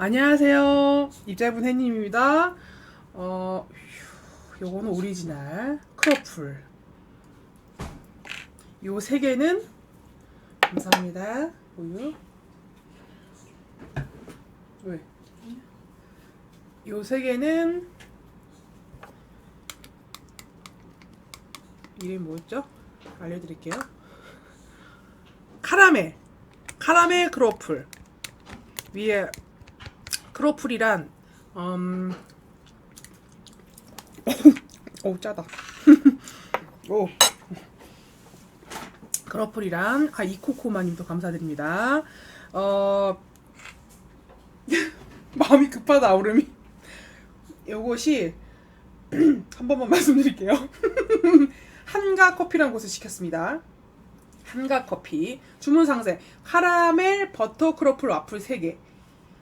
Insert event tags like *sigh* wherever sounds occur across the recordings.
안녕하세요. 입자분 혜님입니다. 어, 휴, 요거는 오리지널 크로플. 요 세 개는 감사합니다. 우유. 왜? 요 세 개는 이름이 뭐였죠? 알려드릴게요. 카라멜. 카라멜 크로플. 위에 크로플이란 음... 오 짜다. *laughs* 오 크로플이란 아 이코코마님도 감사드립니다. 어 *laughs* 마음이 급하다 오름이. 요것이 *clears throat* 한 번만 말씀드릴게요. *laughs* 한가 커피라는 곳을 시켰습니다. 한가 커피 주문 상세 카라멜 버터 크로플 와플 3개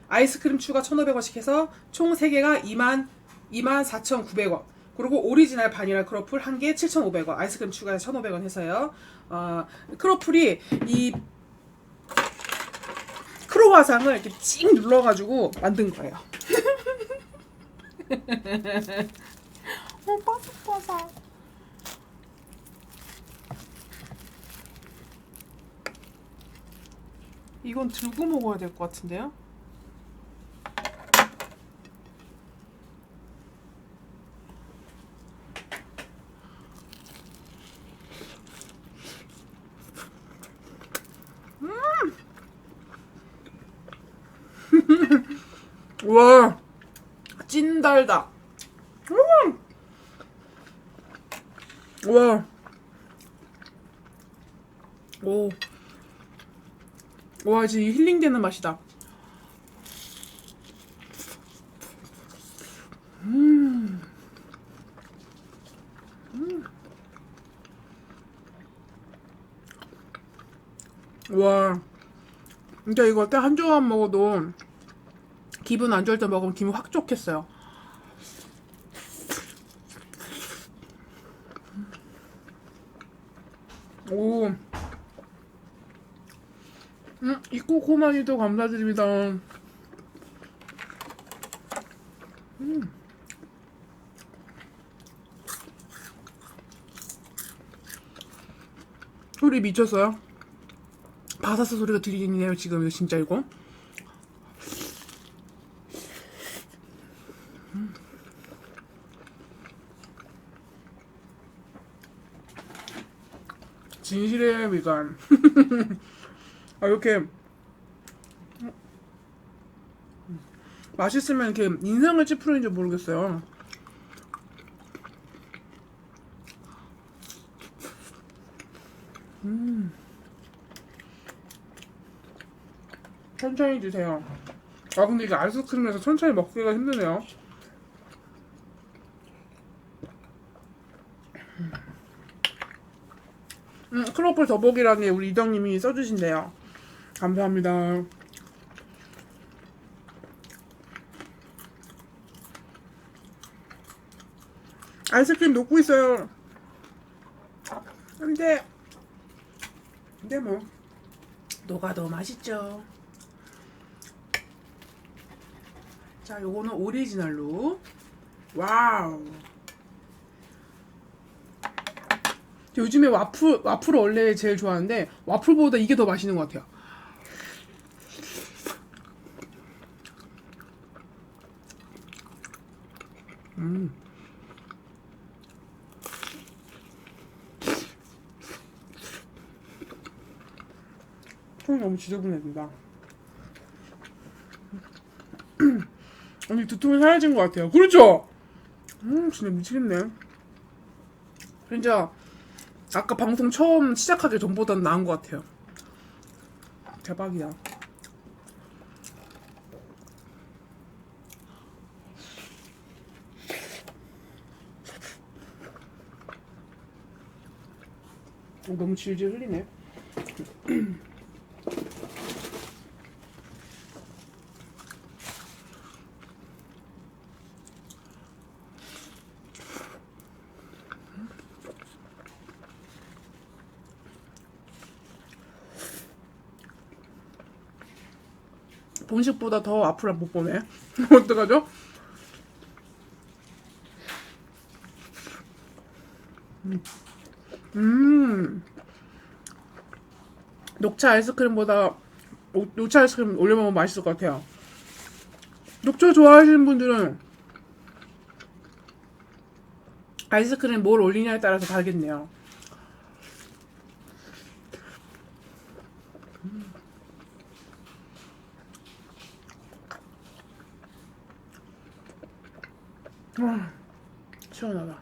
아이스크림 추가 1,500원씩 해서 총 3개가 2만 2만 4,900원. 그리고 오리지널 바닐라 크로플 한 개 7,500원. 아이스크림 추가해서 1,500원 해서요. 어, 크로플이 이 크로와상을 이렇게 찡 눌러가지고 만든 거예요. *laughs* 어, 바삭바삭. 이건 들고 먹어야 될 것 같은데요? 와, 찐달다. 음. 와, 오, 와, 진짜 힐링되는 맛이다. 음. 와, 진짜 이거 딱한 조각 먹어도 기분 안 좋을 때 먹으면 기분 확 좋겠어요. 오. 음, 이 코코마니도 감사드립니다. 음. 소리 미쳤어요? 바사스 소리가 들리네요, 지금. 진짜 이거. 미간. *laughs* 아, 이렇게 맛있으면 이렇게 인상을 찌푸리는지 모르겠어요. 음. 천천히 드세요. 아 근데 이게 아이스크림에서 천천히 먹기가 힘드네요. 음, 크로플 더보기란에 우리 이덕님이 써주신대요. 감사합니다. 아이스크림 녹고 있어요. 근데, 근데 뭐, 녹아 더 맛있죠. 자, 요거는 오리지널로. 와우. 요즘에 와플 와플을 원래 제일 좋아하는데 와플보다 이게 더 맛있는 것 같아요. 음. 손이 너무 지저분해진다. *clears throat* 아니 두통이 사라진 것 같아요. 그렇죠? 음 진짜 미치겠네. 진짜 아까 방송 처음 시작하기 전보다는 나은 것 같아요. 대박이야. 어, 너무 질질 흘리네. *clears throat* 본식보다 더 앞을 못 보네. 어떡하죠? 음. 음. 녹차 아이스크림보다 오- 녹차 아이스크림 올려 먹으면 맛있을 것 같아요. 녹차 좋아하시는 분들은 아이스크림 뭘 올리냐에 따라서 다르겠네요. 아, 시원하다.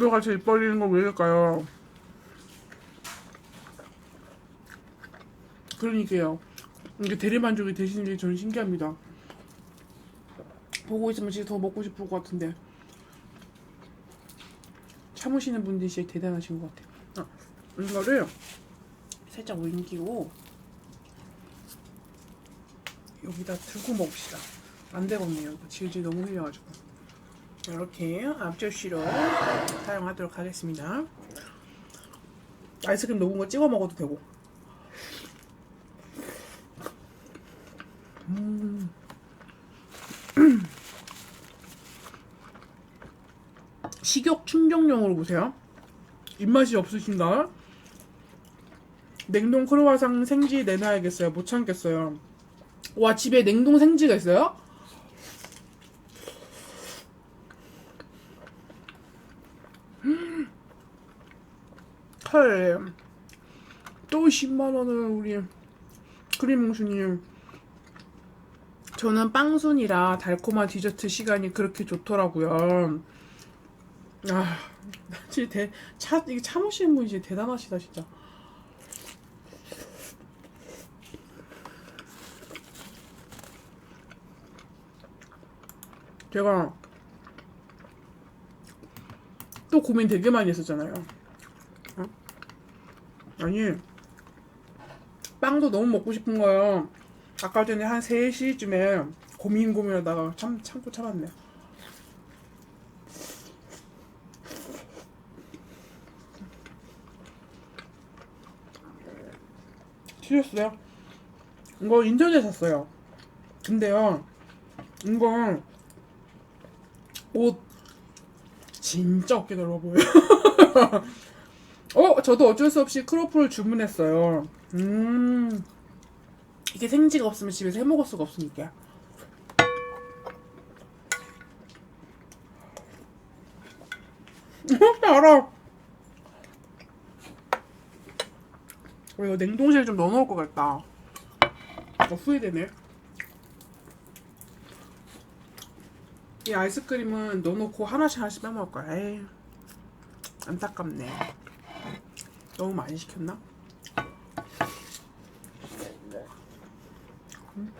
저도 같이 입 벌리는 거 왜일까요? 그러니까요. 이게 대리만족이 되시는 게 저는 신기합니다. 보고 있으면 진짜 더 먹고 싶을 것 같은데 참으시는 분들이 진짜 대단하신 것 같아요. 아, 이거를 살짝 옮기고 여기다 두고 먹읍시다. 안 되겠네요. 질질 너무 흘려가지고 이렇게 앞접시로 사용하도록 하겠습니다. 아이스크림 녹은 거 찍어 먹어도 되고. *clears throat* 식욕 충족용으로 보세요. 입맛이 없으신가? 냉동 크로와상 생지 내놔야겠어요. 못 참겠어요. 와 집에 냉동 생지가 있어요? 헐. 또 10만 원을 우리 크림몽수님. 저는 빵순이라 달콤한 디저트 시간이 그렇게 좋더라고요. 아, 진짜 대, 차, 이게 참으시는 분이 진짜 대단하시다, 진짜. 제가 또 고민 되게 많이 했었잖아요. 어? 아니, 빵도 너무 먹고 싶은 거예요. 아까 전에 한 3시쯤에 고민 고민하다가 참, 참고 참았네. 튀겼어요. 이거 인터넷 샀어요. 근데요, 이거 옷 진짜 어깨 넓어 보여요. *laughs* 어, 저도 어쩔 수 없이 크로플을 주문했어요. 음, 이게 생지가 없으면 집에서 해 먹을 수가 없으니까. 알아. 어, 이거 냉동실에 좀 넣어놓을 것 같다. 어, 후회되네. 이 아이스크림은 넣어놓고 하나씩 하나씩 빼먹을 거야. 에이, 안타깝네. 너무 많이 시켰나? 음.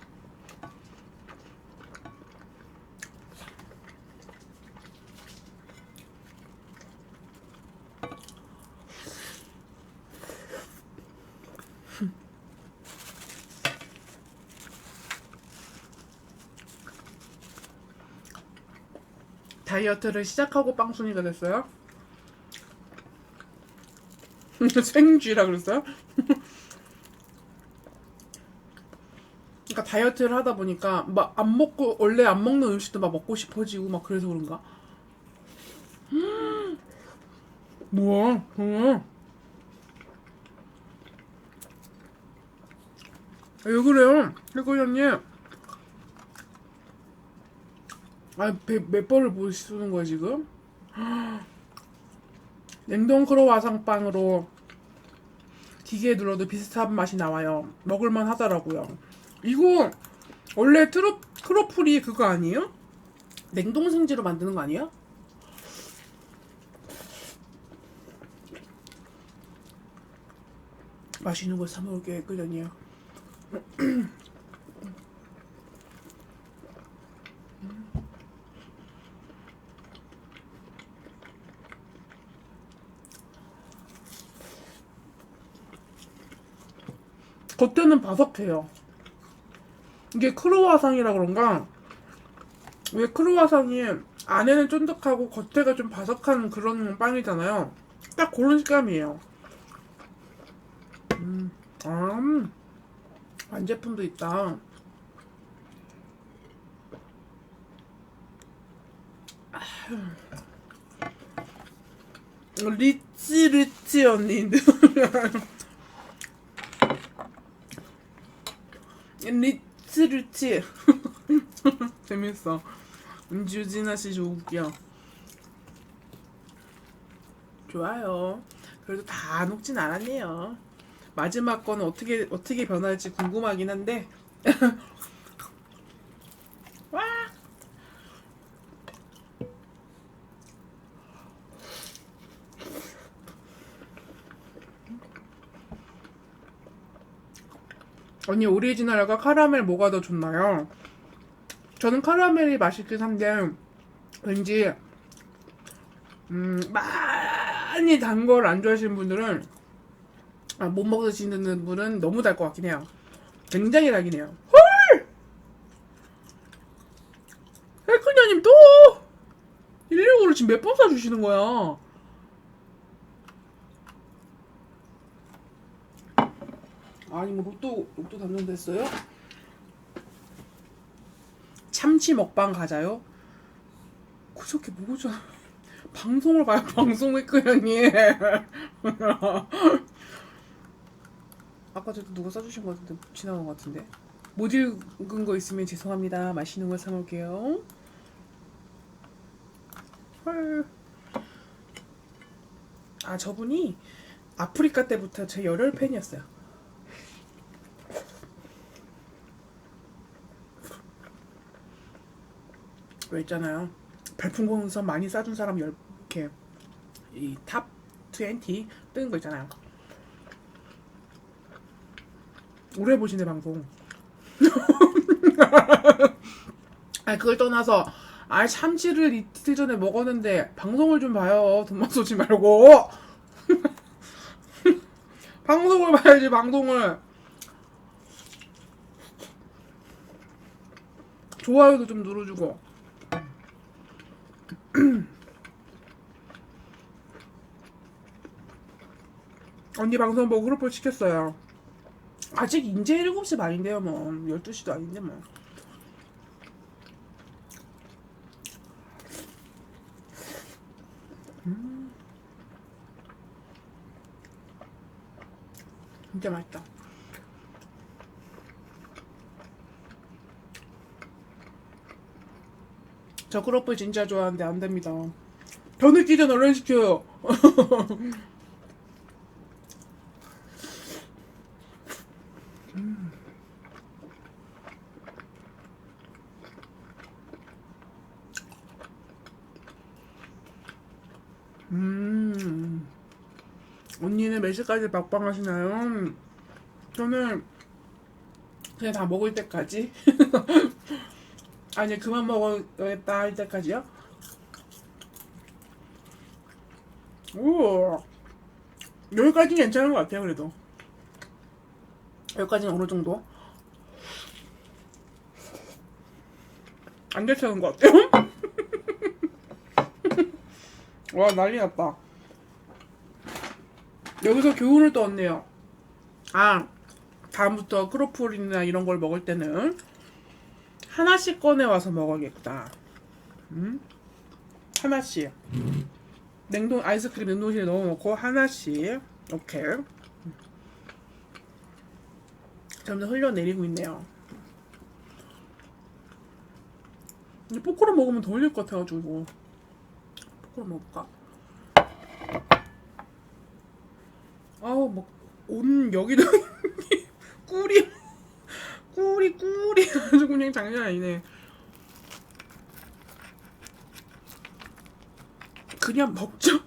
다이어트를 시작하고 빵순이가 됐어요? *laughs* 생쥐라 그랬어요? 그러니까 다이어트를 하다 보니까 막 안 먹고 원래 안 먹는 음식도 막 먹고 싶어지고 막 그래서 그런가? 음. *gasps* 뭐야? 응. 왜 그래요? 해고장님 아, 배, 몇 번을 보시는 거야, 지금? *gasps* 냉동 크로와상 빵으로 기계에 눌러도 비슷한 맛이 나와요. 먹을만 하더라고요. 이거, 원래 트로, 크로플이 그거 아니에요? 냉동 생지로 만드는 거 아니에요? 맛있는 거사 먹을게, 끄전이요. *clears throat* 겉에는 바삭해요. 이게 크로와상이라 그런가? 왜 크로와상이 안에는 쫀득하고 겉에가 좀 바삭한 그런 빵이잖아요. 딱 그런 식감이에요. 음, 아, 음. 완제품도 있다. 아, 리치 리치 언니 *laughs* 리치 *laughs* 재밌어. 은주진아 씨 웃겨. 좋아요. 그래도 다 녹진 않았네요. 마지막 거는 어떻게 어떻게 변할지 궁금하긴 한데 *laughs* 언니 오리지널과 카라멜 뭐가 더 좋나요? 저는 카라멜이 맛있긴 한데 왠지 음 많이 단 걸 안 좋아하시는 분들은 아, 못 먹으시는 분은 너무 달 것 같긴 해요. 굉장히 달긴 해요. 헐! 헬크녀님 또 119를 지금 몇 번 사주시는 거야? 아니 뭐 로또 로또 당첨됐어요? 참치 먹방 가자요? 그저께 뭐죠? *laughs* 방송을 봐요 방송을 끄연이 *laughs* 아까 저도 누가 써주신 것 같은데 지나간 것 같은데 못 읽은 거 있으면 죄송합니다 맛있는 거 사놓을게요 헐. 아 저분이 아프리카 때부터 제 열혈 팬이었어요 왜 있잖아요. 별풍선 많이 싸준 사람 열 이렇게 이탑 20 뜨는 거 있잖아요. 오래 보시네 방송. *laughs* 아 그걸 떠나서 아 참치를 이틀 전에 먹었는데 방송을 좀 봐요. 돈만 쏘지 말고. *laughs* 방송을 봐야지 방송을. 좋아요도 좀 눌러주고. 언니 방송 보고 그룹볼 시켰어요. 아직 인제 7시 반인데요, 뭐. 12시도 아닌데, 뭐. 음. 진짜 맛있다. 저 크로플 진짜 좋아하는데 안 됩니다. 더 늦기 전 얼른 시켜요. 몇 시까지 막방 하시나요? 저는 그냥 다 먹을 때까지. *laughs* 아니 그만 먹어야겠다 할 때까지요? 오 여기까지는 괜찮은 것 같아요 그래도 여기까지는 어느 정도 안 괜찮은 것 같아요 *laughs* 와 난리 났다 여기서 교훈을 또 얻네요 아 다음부터 크로플이나 이런 걸 먹을 때는 하나씩 꺼내 와서 먹어야겠다. 음? 하나씩. 냉동 아이스크림 냉동실에 넣어 놓고 하나씩 이렇게 점점 흘려내리고 있네요. 포크로 먹으면 더 흘릴 것 같아가지고 포크로 먹을까? 아우 막온 여기도 *laughs* 꿀이 꿀이 꿀이 아주 그냥 장난 아니네. 그냥 먹죠.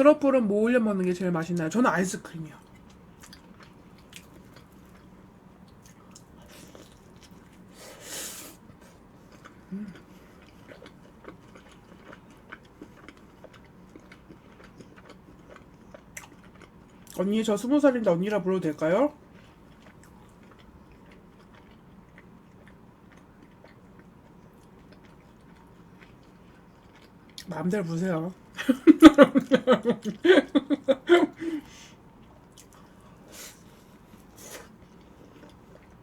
크로플은 뭐 올려 먹는 게 제일 맛있나요? 저는 아이스크림이요. 음. 언니 저 스무 살인데 언니라 불러도 될까요? 마음대로 부세요. *laughs*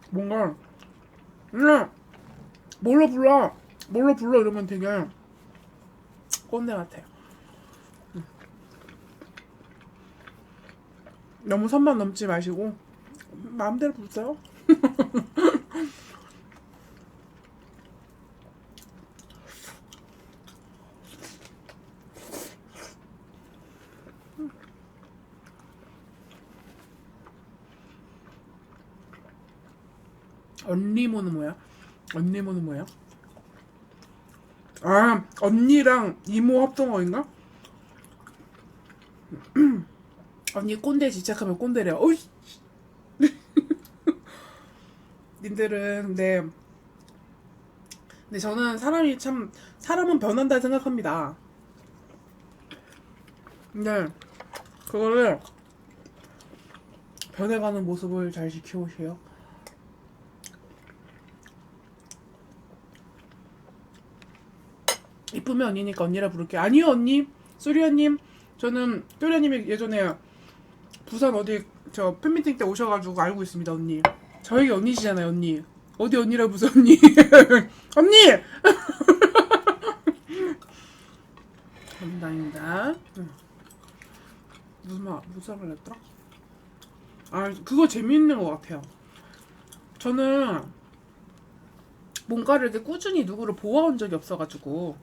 뭔가 그냥 뭘로 불러 뭘로 불러 이러면 되게 꼰대 같아요. 음. 너무 선만 넘지 마시고 마음대로 부르세요. *laughs* 언니모는 뭐야? 언니모는 뭐야? 아 언니랑 이모 합동어인가? *clears throat* 언니 꼰대 집착하면 꼰대래요. 어이. *laughs* 님들은 근데 근데 저는 사람이 참 사람은 변한다 생각합니다. 근데 그거를 변해가는 모습을 잘 지켜보세요. 이쁘면 언니니까 언니라 부를게. 아니요 언니, 소리아님. 저는 소리아님이 예전에 부산 어디 저 팬미팅 때 오셔가지고 알고 있습니다 언니. 저에게 언니시잖아요 언니. 어디 언니라 부서 언니. *laughs* 언니. *laughs* 감사합니다. 응. 무슨 말 무슨 말 했더라? 아 그거 재밌는 것 같아요. 저는 뭔가를 이렇게 꾸준히 누구를 보아온 적이 없어가지고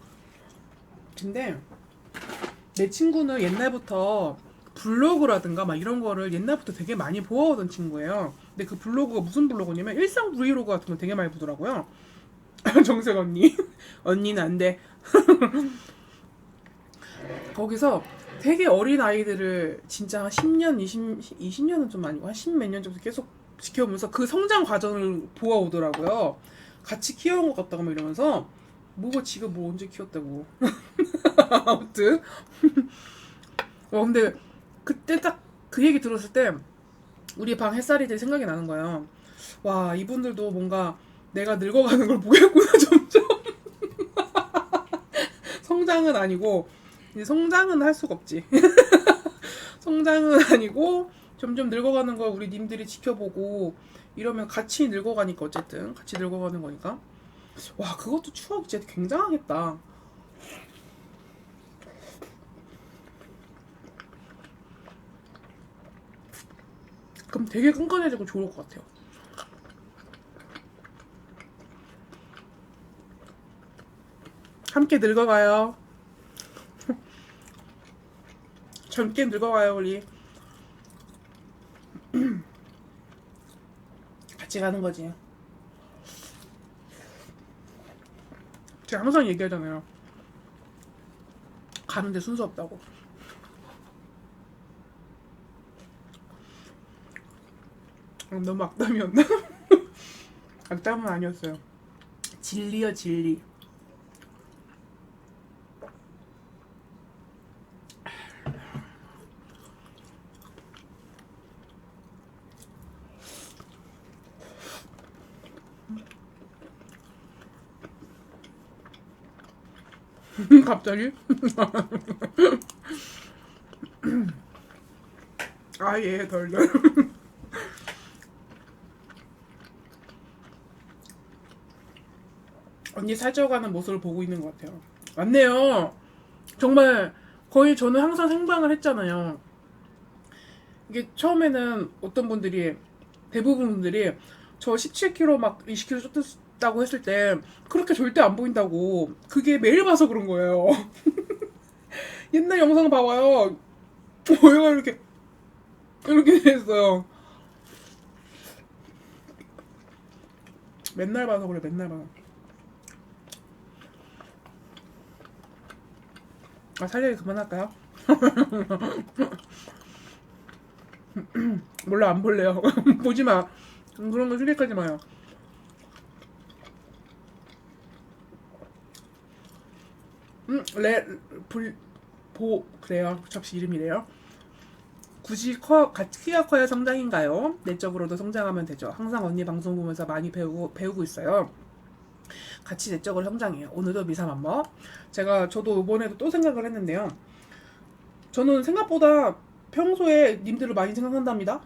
근데 내 친구는 옛날부터 블로그라든가 막 이런 거를 옛날부터 되게 많이 보아오던 친구예요. 근데 그 블로그가 무슨 블로그냐면 일상 브이로그 같은 거 되게 많이 보더라고요. *laughs* 정색 언니. *laughs* 언니는 안 돼. *laughs* 거기서 되게 어린 아이들을 진짜 한 10년, 20, 20년은 좀 아니고 한 10 몇 년 정도 계속 지켜보면서 그 성장 과정을 보아오더라고요. 같이 키워온 것 같다고 막 이러면서 뭐가 지가 뭐 언제 키웠다고. *laughs* 아무튼. 와, 근데 그때 딱 그 얘기 들었을 때 우리 방 햇살이들 생각이 나는 거예요. 와, 이분들도 뭔가 내가 늙어가는 걸 보겠구나, *laughs* 점점. 성장은 아니고, 이제 성장은 할 수가 없지. *laughs* 성장은 아니고, 점점 늙어가는 걸 우리 님들이 지켜보고, 이러면 같이 늙어가니까, 어쨌든. 같이 늙어가는 거니까. 와, 그것도 추억이 진짜 굉장하겠다. 그럼 되게 끈끈해지고 좋을 것 같아요. 함께 늙어가요. *laughs* 젊게 늙어가요, 우리. *clears throat* 같이 가는 거지. 제가 항상 얘기하잖아요. 가는데 순서 없다고. 어, 너무 악담이었나? *laughs* 악담은 아니었어요. 진리요, 진리. 갑자기? 아, 예, 덜덜. 언니 살쪄가는 모습을 보고 있는 것 같아요. 맞네요. 정말 거의 저는 항상 생방을 했잖아요. 이게 처음에는 어떤 분들이 대부분 분들이 저 17kg 막 20kg 쪘다고 했을 때 그렇게 절대 안 보인다고 그게 매일 봐서 그런 거예요. *laughs* 옛날 영상 봐봐요. 뭐가 이렇게 이렇게 됐어요. 맨날 봐서 그래 맨날 봐. 아 살려기 그만할까요? *laughs* 몰라 안 볼래요. *laughs* 보지 마. 음, 그런 거 휴대하지 마요. 음, 레, 불, 보, 그래요. 접시 이름이래요. 굳이 커, 키가 커야 성장인가요? 내적으로도 성장하면 되죠. 항상 언니 방송 보면서 많이 배우고, 배우고 있어요. 같이 내적으로 성장해요. 오늘도 미사맘머. 제가 저도 이번에도 또 생각을 했는데요. 저는 생각보다 평소에 님들을 많이 생각한답니다.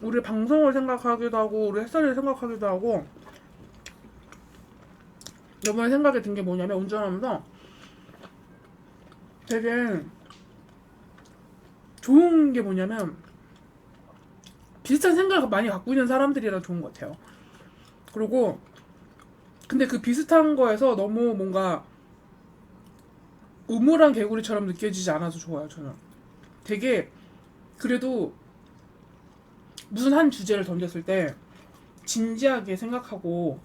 우리 방송을 생각하기도 하고 우리 햇살을 생각하기도 하고 이번에 생각이 든 게 뭐냐면 운전하면서 되게 좋은 게 뭐냐면 비슷한 생각을 많이 갖고 있는 사람들이라 좋은 것 같아요. 그리고 근데 그 비슷한 거에서 너무 뭔가 우물한 개구리처럼 느껴지지 않아서 좋아요. 저는 되게 그래도 무슨 한 주제를 던졌을 때 진지하게 생각하고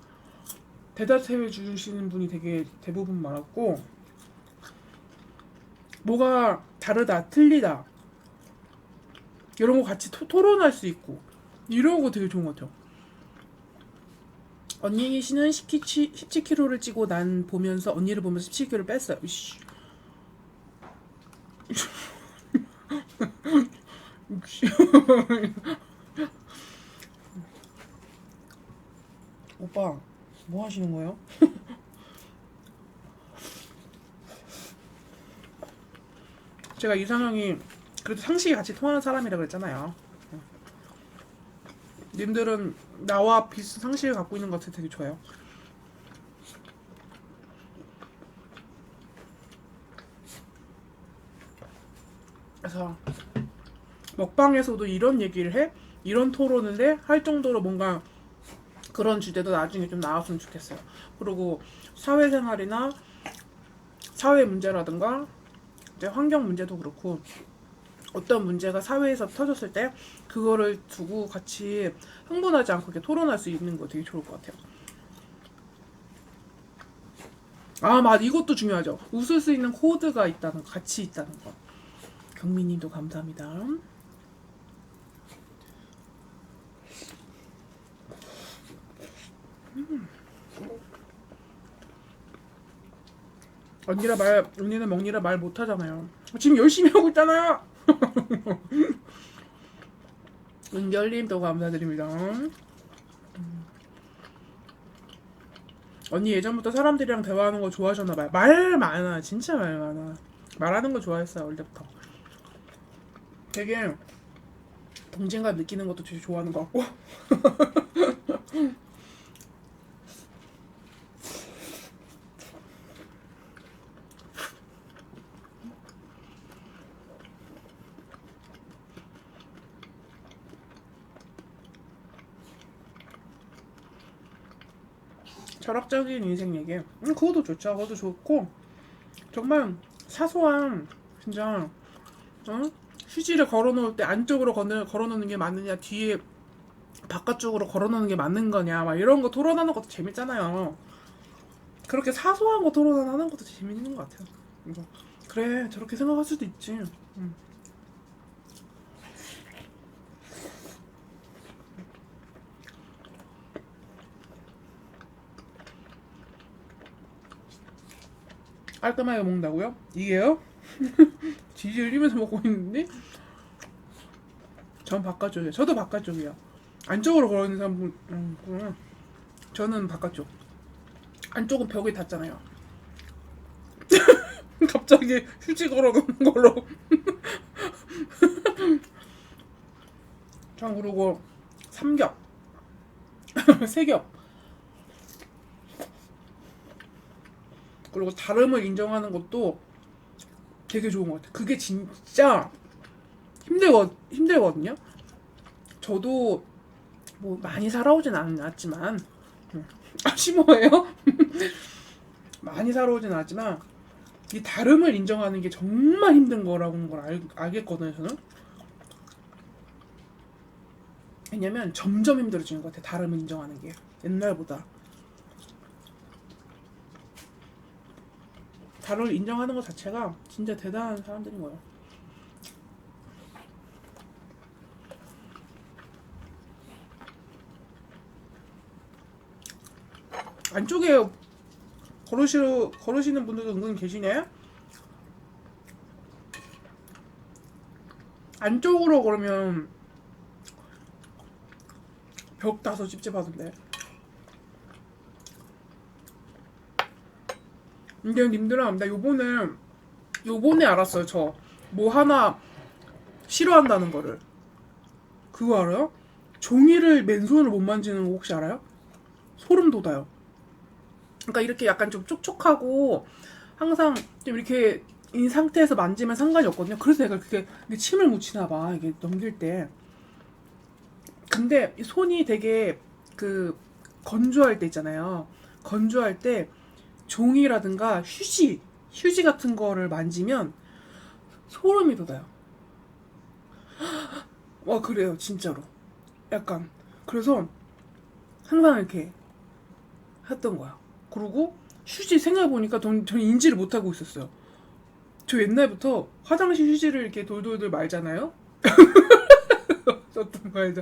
대답해 주시는 분이 되게 대부분 많았고 뭐가 다르다, 틀리다 이런 거 같이 토, 토론할 수 있고 이런 거 되게 좋은 것 같아요. 언니 씨는 17, 17kg를 찌고 난 보면서 언니를 보면서 17kg를 뺐어요. 이씨. *laughs* 오빠 뭐 하시는 거예요? *laughs* 제가 이상형이 그래도 상식이 같이 통하는 사람이라 그랬잖아요. 님들은 나와 비슷한 상식을 갖고 있는 것 같아 되게 좋아요. 그래서 먹방에서도 이런 얘기를 해? 이런 토론을 해? 할 정도로 뭔가 그런 주제도 나중에 좀 나왔으면 좋겠어요. 그리고 사회생활이나 사회 문제라든가 이제 환경 문제도 그렇고 어떤 문제가 사회에서 터졌을 때 그거를 두고 같이 흥분하지 않고 이렇게 토론할 수 있는 거 되게 좋을 것 같아요. 아, 맞 이것도 중요하죠. 웃을 수 있는 코드가 있다는 거, 같이 있다는 거. 경민님도 감사합니다. 언니라 말 언니는 먹니라 말 못하잖아요. 지금 열심히 하고 있잖아요. *laughs* 은결님 또 감사드립니다. 음. 언니 예전부터 사람들이랑 대화하는 거 좋아하셨나 봐요. 말 많아, 진짜 말 많아. 말하는 거 좋아했어요 어릴 때부터. 되게 동질감 느끼는 것도 되게 좋아하는 것 같고. *laughs* 철학적인 인생 얘기. 음, 그것도 좋죠. 그것도 좋고 정말 사소한 진짜 어? 휴지를 걸어놓을 때 안쪽으로 걸어, 걸어놓는 게 맞느냐 뒤에 바깥쪽으로 걸어놓는 게 맞는 거냐 막 이런 거 토론하는 것도 재밌잖아요. 그렇게 사소한 거 토론하는 것도 재밌는 것 같아요. 그래 저렇게 생각할 수도 있지. 음. 깔끔하게 먹는다고요? 이게요? *laughs* 지지 흘리면서 먹고 있는데? 전 바깥쪽이에요. 저도 바깥쪽이에요. 안쪽으로 걸어있는 사람은 음, 음. 저는 바깥쪽. 안쪽은 벽에 닿잖아요. *laughs* 갑자기 휴지 걸어놓는 걸로. *laughs* 전 그리고 삼겹, 세겹. 그리고 다름을 인정하는 것도 되게 좋은 것 같아요. 그게 진짜 힘들거, 힘들거든요. 저도 뭐 많이 살아오진 않았지만, 음, 아, 심오해요? *laughs* 많이 살아오진 않았지만, 이 다름을 인정하는 게 정말 힘든 거라는 걸 알, 알겠거든요, 저는. 왜냐면 점점 힘들어지는 것 같아요, 다름을 인정하는 게. 옛날보다. 다름을 인정하는 것 자체가 진짜 대단한 사람들인 거예요. 안쪽에 걸으시, 걸으시는 분들도 은근 계시네? 안쪽으로 그러면 벽 따서 찝찝하던데. 근데 님들아, 나 요번에 요번에 알았어요. 저 뭐 하나 싫어한다는 거를. 그거 알아요? 종이를 맨손으로 못 만지는 거 혹시 알아요? 소름 돋아요. 그러니까 이렇게 약간 좀 촉촉하고 항상 좀 이렇게 이 상태에서 만지면 상관이 없거든요. 그래서 내가 그게 침을 묻히나 봐. 이게 넘길 때. 근데 이 손이 되게 그 건조할 때 있잖아요. 건조할 때 종이라든가 휴지, 휴지 같은 거를 만지면 소름이 돋아요. *gasps* 와 그래요 진짜로. 약간 그래서 항상 이렇게 했던 거야. 그리고 휴지 생각해보니까 전, 전 인지를 못하고 있었어요. 저 옛날부터 화장실 휴지를 이렇게 돌돌돌 말잖아요. *laughs* 썼던 거예요.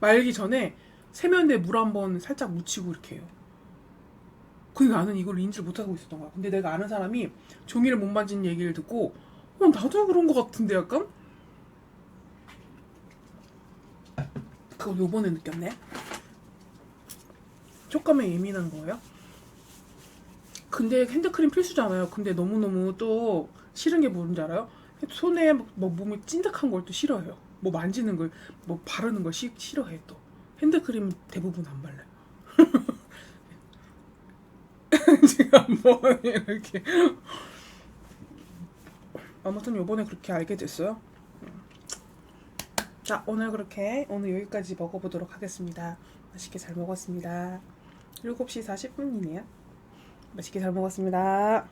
말기 전에 세면대 물 한 번 살짝 묻히고 이렇게 해요. 근데 나는 이걸 인지를 못하고 있었던 거야. 근데 내가 아는 사람이 종이를 못 만지는 얘기를 듣고 어, 나도 그런 것 같은데 약간? 그거 요번에 느꼈네. 촉감에 예민한 거예요? 근데 핸드크림 필수잖아요. 근데 너무너무 또 싫은 게 뭔지 알아요? 손에 뭐 몸이 찐득한 걸 또 싫어해요. 뭐 만지는 걸, 뭐 바르는 걸 시- 싫어해 또. 핸드크림 대부분 안 발라요. *laughs* 지금 한번 이렇게. 아무튼 요번에 그렇게 알게 됐어요. 자, 오늘 그렇게 오늘 여기까지 먹어보도록 하겠습니다. 맛있게 잘 먹었습니다. 7시 40분이네요. 맛있게 잘 먹었습니다.